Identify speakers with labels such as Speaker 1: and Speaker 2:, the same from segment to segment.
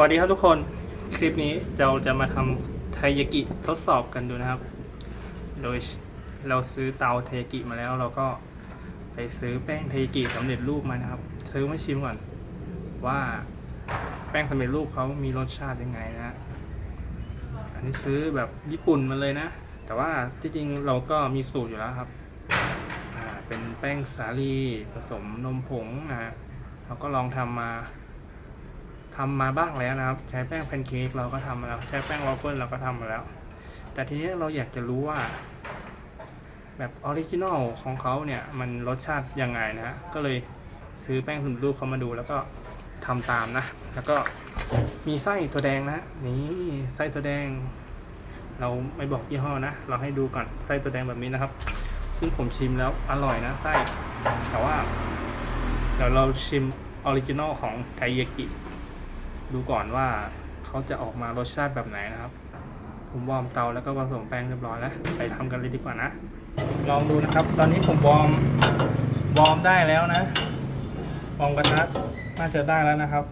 Speaker 1: วัสดีครับทุกคน คลิปนี้เราจะมาทำไทยากิทดสอบกันดูนะครับ โดยเราซื้อเตาไทยากิมาแล้ว เราก็ไปซื้อแป้งไทยากิสำเร็จรูปมานะครับ ซื้อมาชิมก่อน ว่าแป้งสำเร็จรูปเขามีรสชาติยังไงนะอันนี้ซื้อแบบญี่ปุ่นมาเลยนะ แต่ว่าที่จริงเราก็มีสูตรอยู่แล้วครับเป็นแป้งสาลีผสมนมผงนะฮะเราก็ลองทำมา ทำมาบ้างแล้วนะครับ ใช้แป้งแพนเค้กเราก็ทำมาแล้ว ใช้แป้งวอฟเฟิลเราก็ทำมาแล้ว แต่ทีนี้เราอยากจะรู้ว่า แบบออริจินอลของเขาเนี่ย มันรสชาติยังไงนะฮะก็เลยซื้อแป้งสำเร็จรูปเขามาดูแล้วก็ทำตามนะ แล้วก็มีไส้ตัวแดงนะนี่ไส้ตัวแดง เราไม่บอกยี่ห้อนะ เราให้ดูก่อนไส้ตัวแดงแบบนี้นะครับ ซึ่งผมชิมแล้วอร่อยนะไส้แต่ว่าเดี๋ยวเราชิมออริจินอลของไทยากิ ดูก่อนว่าเขาจะออกมารสชาติแบบไหนนะครับ ผมวอร์มเตาแล้วก็ผสมแป้งเรียบร้อยแล้ว ไปทำกันเลยดีกว่านะ ลองดูนะครับ ตอนนี้ผมวอร์มวอร์มได้แล้วนะวอร์มกระทะน่าจะได้แล้วนะครับ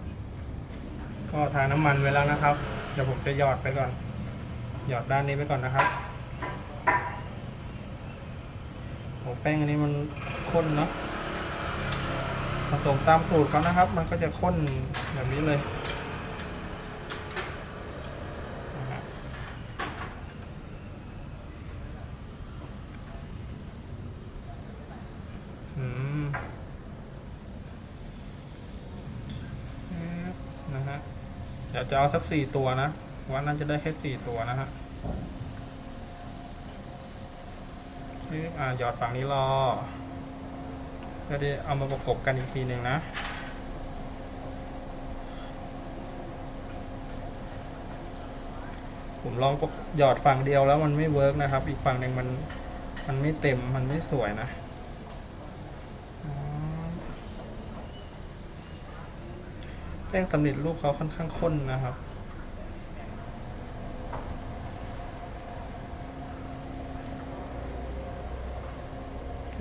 Speaker 1: ก็ทาน้ำมันไว้แล้วนะครับ เดี๋ยวผมจะหยอดไปก่อน หยอดด้านนี้ไปก่อนนะครับโอ้แป้งอันนี้มันข้นเนาะผสมตามสูตรเขานะครับ มันก็จะข้นแบบนี้เลยนะฮะอืมนะฮะ เดี๋ยวจะเอาสักสี่ตัวนะว่าน่าจะได้แค่สี่ตัวนะฮะอ่าหยอดฝั่งนี้รอก็ได้เอามาประกบกันอีกทีหนึ่งนะผมลองหยอดฝั่งเดียวแล้วมันไม่เวิร์กนะครับ อีกฝั่งหนึ่งมันมันไม่เต็มมันไม่สวยนะอ๋อแป้งสำเร็จรูปเขาค่อนข้างข้นนะครับ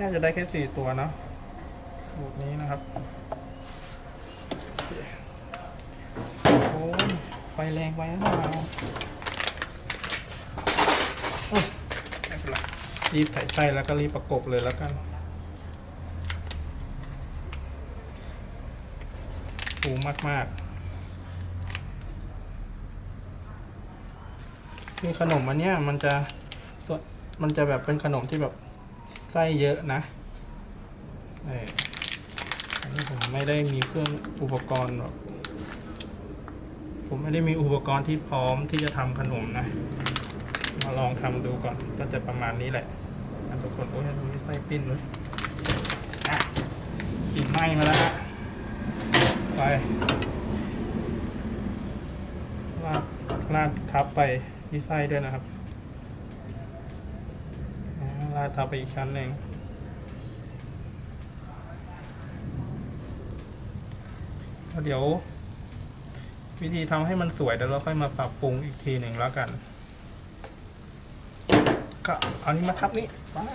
Speaker 1: น่าจะได้แค่สี่ตัวเนาะสูตรนี้นะครับโอ้ยไฟแรงไปหรือเปล่าโอ้ยไม่เป็นไรรีบใส่ไส้แล้วก็รีบประกบเลยแล้วกัน ฟูมาก ๆ คือขนมอันเนี้ยมันจะส่วนมันจะแบบเป็นขนมที่แบบไส้เยอะนะเอออันนี้ผมไม่ได้มีเครื่องอุปกรณ์แบบผมไม่ได้มีอุปกรณ์ที่พร้อมที่จะทำขนมนะ มาลองทำดูก่อนก็จะประมาณนี้แหละทุกคนโอ้ยมันมีไส้ปิ้นเลยอะกลิ่นไหม้มาแล้วฮะ ไปลาดลาดทับไปที่ไส้ด้วยนะครับลาดทับไปอีกชั้นหนึ่งเดี๋ยว วิธีทำให้มันสวยเดี๋ยวเราค่อยมาปรับปรุงอีกทีหนึ่งแล้วกัน ก็เอานี้มาทับนี้ป๊าน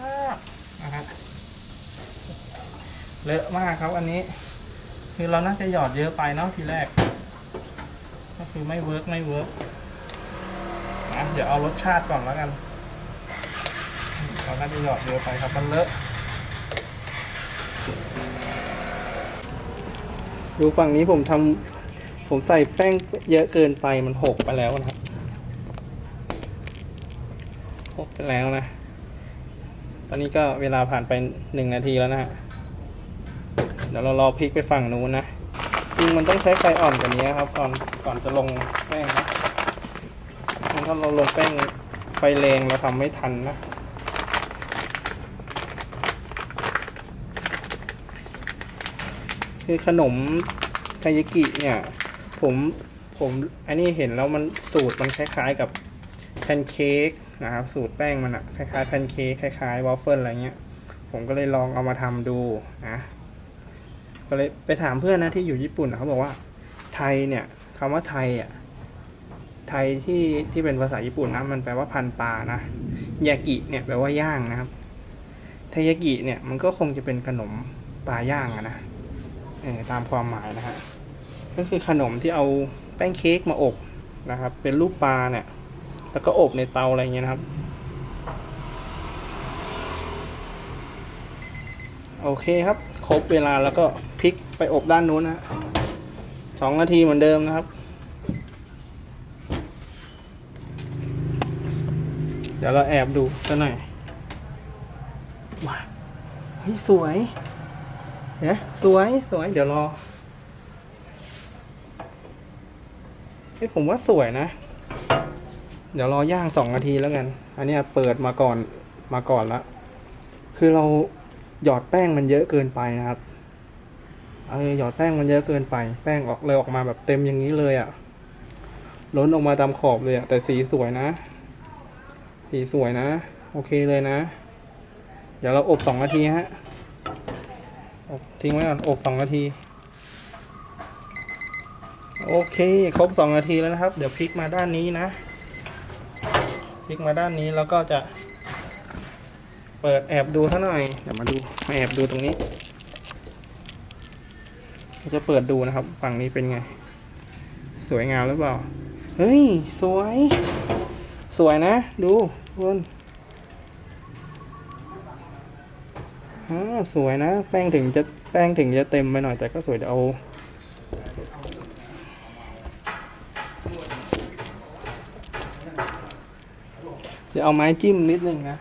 Speaker 1: ะฮะเลอะมากครับอันนี้ คือเราน่าจะหยอดเยอะไปเนาะทีแรก ก็คือไม่เวิร์กไม่เวิร์กนะเดี๋ยวเอารสชาติก่อนแล้วกันเราน่าจะหยอดเยอะไปครับมันเลอะดูฝั่งนี้ผมทำผมใส่แป้งเยอะเกินไปมันหกไปแล้วนะครับหกไปแล้วนะ ตอนนี้ก็เวลาผ่านไปหนึ่งนาทีแล้วนะฮะ เดี๋ยวเรารอพลิกไปฝั่งนู้นนะจริงมันต้องใช้ไฟอ่อนกว่านี้ครับ ก่อนก่อนจะลงแป้งนะถ้าเราลงแป้งไฟแรงเราทำไม่ทันนะคือขนมไทยากิเนี่ย ผมผมอันนี้เห็นแล้วมันสูตรมันคล้ายๆกับแพนเค้กนะครับ สูตรแป้งมันอะคล้ายๆแพนเค้กคล้ายๆวอฟเฟิลอะไรเงี้ย ผมก็เลยลองเอามาทำดูนะ ก็เลยไปถามเพื่อนนะที่อยู่ญี่ปุ่นอะเขาบอกว่า ไทยเนี่ยคำว่าไทยอะไทยที่ที่เป็นภาษาญี่ปุ่นนะมันแปลว่าพันปลานะยากิเนี่ยแปลว่าย่างนะครับไทยากิเนี่ยมันก็คงจะเป็นขนมปลาย่างอะนะเออตามความหมายนะฮะก็คือขนมที่เอาแป้งเค้กมาอบนะครับ เป็นรูปปลาเนี่ย แล้วก็อบในเตาอะไรเงี้ยนะครับ โอเคครับ ครบเวลาแล้วก็พลิกไปอบด้านนู้นนะสองนาทีเหมือนเดิมนะครับ เดี๋ยวเราแอบดูสักหน่อยว้าวเฮ้ยสวยเนี่ยสวยสวย เดี๋ยวรอเฮ้ยผมว่าสวยนะ เดี๋ยวรอย่างสองนาทีแล้วกัน อันนี้เปิดมาก่อนมาก่อนละ คือเรา หยอดแป้งมันเยอะเกินไปนะครับเออหยอดแป้งมันเยอะเกินไป แป้งออกเลยออกมาแบบเต็มอย่างนี้เลยอะ่ะล้นออกมาตามขอบเลยอะ่ะแต่สีสวยนะ สีสวยนะ โอเคเลยนะ เดี๋ยวเราอบสองนาทีฮะอบทิ้งไว้ก่อนอบสองนาทีโอเค ครบสองนาทีแล้วนะครับ เดี๋ยวพลิกมาด้านนี้นะ พลิกมาด้านนี้แล้วก็จะ เปิดแอบดูท่าหน่อยเดี๋ยวมาดูมาแอบดูตรงนี้ จะเปิดดูนะครับ ฝั่งนี้เป็นไง สวยงามหรือเปล่า เฮ้ย สวย สวยนะ ดูทุกคนอ่าสวยนะ แป้งถึงจะแป้งถึงจะเต็มไปหน่อยแต่ก็สวยเดี๋ยวเอาเดี๋ยวเอาไม้จิ้มนิดนึงนะ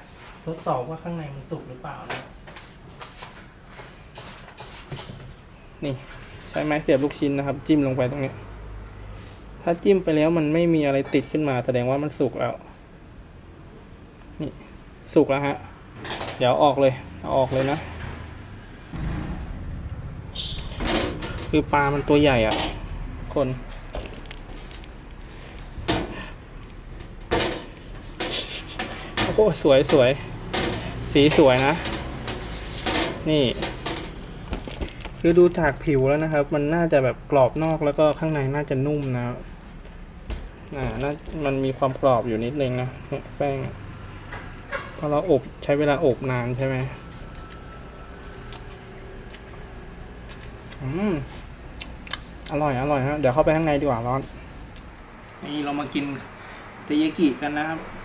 Speaker 1: ดสอบว่าข้างในมันสุกหรือเปล่านะนี่ ใช้ไม้เสียบลูกชิ้นนะครับ จิ้มลงไปตรงนี้ ถ้าจิ้มไปแล้วมันไม่มีอะไรติดขึ้นมา แสดงว่ามันสุกแล้ว นี่สุกแล้วฮะ เดี๋ยวอาออกเลยเอาออกเลยนะ คือปลามันตัวใหญ่อะ คนโอ้สวยสวย สีสวยนะ นี่ คือดูจากผิวแล้วนะครับ มันน่าจะแบบกรอบนอกแล้วก็ข้างในน่าจะนุ่มนะอ่าน่ามันมีความกรอบอยู่นิดนึงนะเนี่ยแป้งพราะเราอบใช้เวลาอบนานใช่ไหมอืมอร่อย อร่อยฮะ เดี๋ยวเข้าไปข้างในดีกว่าร้อน นี่เรามากินเตยากิกันนะครับ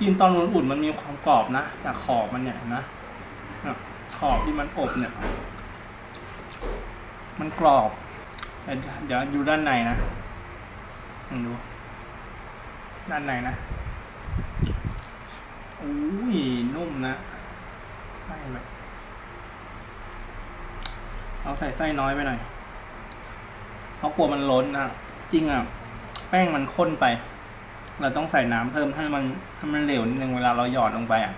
Speaker 1: กินตอนอุ่นๆมันมีความกรอบนะจากขอบมันเนี่ยนไหมเนี่ยขอบที่มันอบเนี่ย มันกรอบแต่เดี๋ยวดูด้านในนะลองดู ด้านในนะอุ้ยนุ่มนะไส้แบบเอาใส่ไส้น้อยไปหน่อยเพราะกลัวมันล้นนะจริงอะ แป้งมันข้นไป เราต้องใส่น้ำเพิ่มให้มันให้มันเหลวนิดนึงเวลาเราหยอดลงไปอะ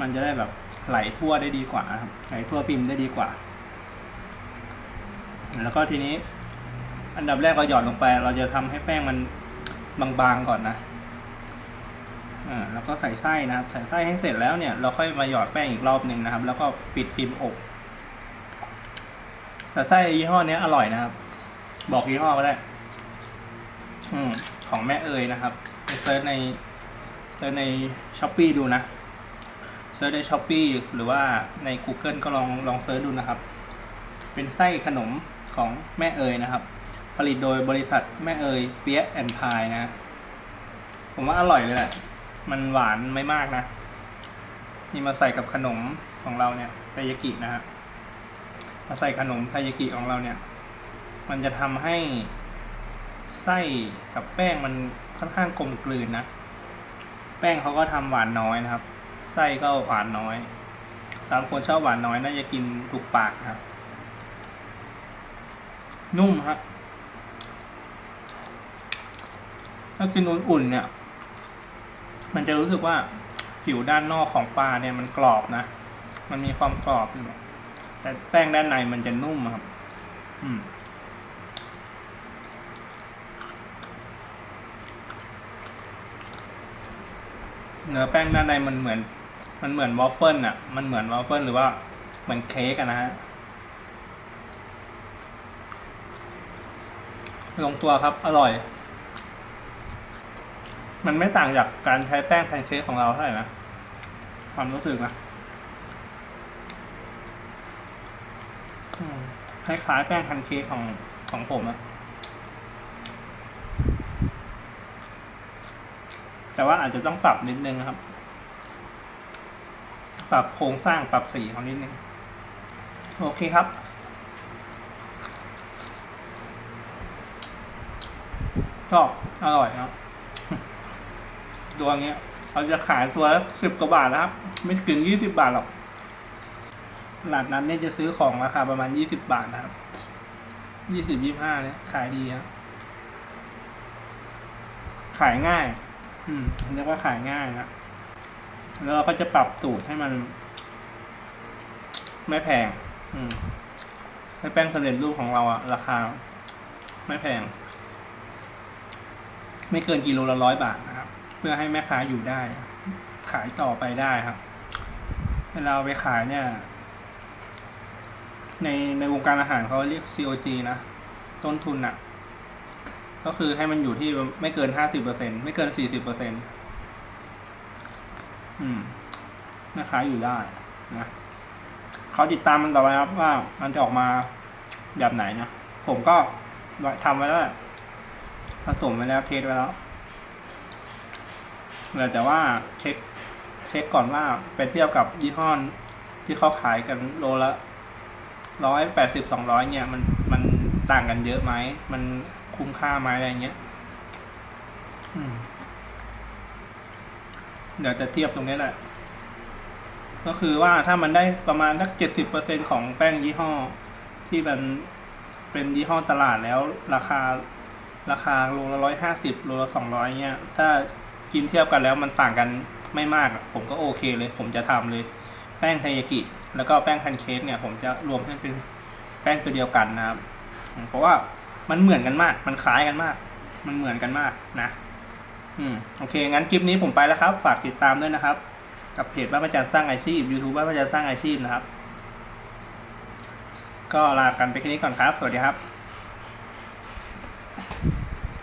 Speaker 1: มันจะได้แบบไหลทั่วได้ดีกว่าครับไหลทั่วพิมพ์ได้ดีกว่า แล้วก็ทีนี้ อันดับแรกเราหยอดลงไป เราจะทำให้แป้งมันบางๆก่อนนะอ่าแล้วก็ใส่ไส้นะครับใส่ไส้ให้เสร็จแล้วเนี่ย เราค่อยมาหยอดแป้งอีกรอบหนึ่งนะครับ แล้วก็ปิดพิมพ์อบแต่ไส้ยี่ห้อเนี้ยอร่อยนะครับ บอกยี่ห้อก็ได้ อืม ของแม่เอ๋ยนะครับไปเซิร์ชในเซิร์ชในช้อปปีดูนะเซิร์ชในช้อปปีหรือว่าใน Google ก็ลองลองเซิร์ชดูนะครับ เป็นไส้ขนมของแม่เอ๋ยนะครับ ผลิตโดยบริษัทแม่เอ๋ยเปียแอนพายนะ ผมว่าอร่อยเลยแหละ มันหวานไม่มากนะ นี่มาใส่กับขนมของเราเนี่ยไทยากินะฮะมาใส่ขนมไทยากิของเราเนี่ย มันจะทำให้ ไส้กับแป้งมันค่อนข้างกลมกลืนนะ แป้งเขาก็ทำหวานน้อยนะครับ ไส้ก็หวานน้อยสำหรับคนชอบหวานน้อยน่าจะกินถูกปากนะครับ นุ่มครับถ้ากินอุ่นๆเนี่ย มันจะรู้สึกว่าผิวด้านนอกของปลาเนี่ยมันกรอบนะ มันมีความกรอบอยู่แต่แป้งด้านในมันจะนุ่มครับ อืม เนื้อแป้งด้านในมันเหมือน มันเหมือนวอฟเฟิลอะ มันเหมือนวอฟเฟิลหรือว่าเหมือนเค้กอะนะฮะ ลงตัวครับ อร่อย มันไม่ต่างจากการใช้แป้งแพนเค้กของเราเท่าไหร่นะ ความรู้สึกนะคล้ายๆแป้งพันเค้กของของผมอะ แต่ว่าอาจจะต้องปรับนิดนึงครับ ปรับโครงสร้างปรับสีเขานิดนึง โอเคครับ ชอบ อร่อยครับ ตัวเนี้ยเราจะขายตัวสิบกว่าบาทนะครับ ไม่ถึงยี่สิบาทหรอกตลาดนั้นเนี่ยจะซื้อของราคาประมาณยี่สิบาทนะครับยี่สิบยี่ห้าเนี่ยขายดีครับขายง่าย อืมเรียกว่าขายง่ายนะแล้วเราก็จะปรับสูตรให้มัน ไม่แพง อืมให้แป้งสำเร็จรูปของเราอะราคา ไม่แพง ไม่เกินกิโลละร้อยบาทนะครับ เพื่อให้แม่ค้าอยู่ได้ ขายต่อไปได้ครับเวลาเอาไปขายเนี่ย ในในวงการอาหารเขาเรียก COG นะ ต้นทุนอะ ก็คือให้มันอยู่ที่ไม่เกินห้าสิบเปอร์เซ็นไม่เกินสี่สิบเปอร์เซ็นอืมแม่ค้าอยู่ได้นะเขาติดตามมันต่อไปครับว่ามันจะออกมาแบบไหนนะ ผมก็ทำไว้แล้วผสมไว้แล้วเทสไว้แล้วแต่ว่าเช็คเช็คก่อนว่าไปเทียบกับยี่ห้อที่เขาขายกันโลละร้อยแปดสิบสองร้อยเนี่ย มันมันต่างกันเยอะไหมมัน คุ้มค่าไหมอะไรเงี้ยเดี๋ยวจะเทียบตรงนี้แหละ ก็คือว่าถ้ามันได้ประมาณสักเจ็ดสิบเปอร์เซ็นของแป้งยี่ห้อ ที่มันเป็นยี่ห้อตลาดแล้ว ราคา ราคาโลละร้อยห้าสิบโลละสองร้อยเนี่ยถ้ากินเทียบกันแล้วมันต่างกันไม่มาก ผมก็โอเคเลย ผมจะทำเลย แป้งไทยากิ แล้วก็แป้งแพนเค้กเนี่ย ผมจะรวมให้เป็นแป้งตัวเดียวกันนะครับ เพราะว่า มันเหมือนกันมาก มันคล้ายกันมาก มันเหมือนกันมากนะ อืม โอเค งั้นคลิปนี้ผมไปแล้วครับ ฝากติดตามด้วยนะครับ กับเพจบ้านประจันสร้างอาชีพ YouTube บ้านประจันสร้างอาชีพนะครับ ก็ลากันไปแค่นี้ก่อนครับ สวัสดีครับ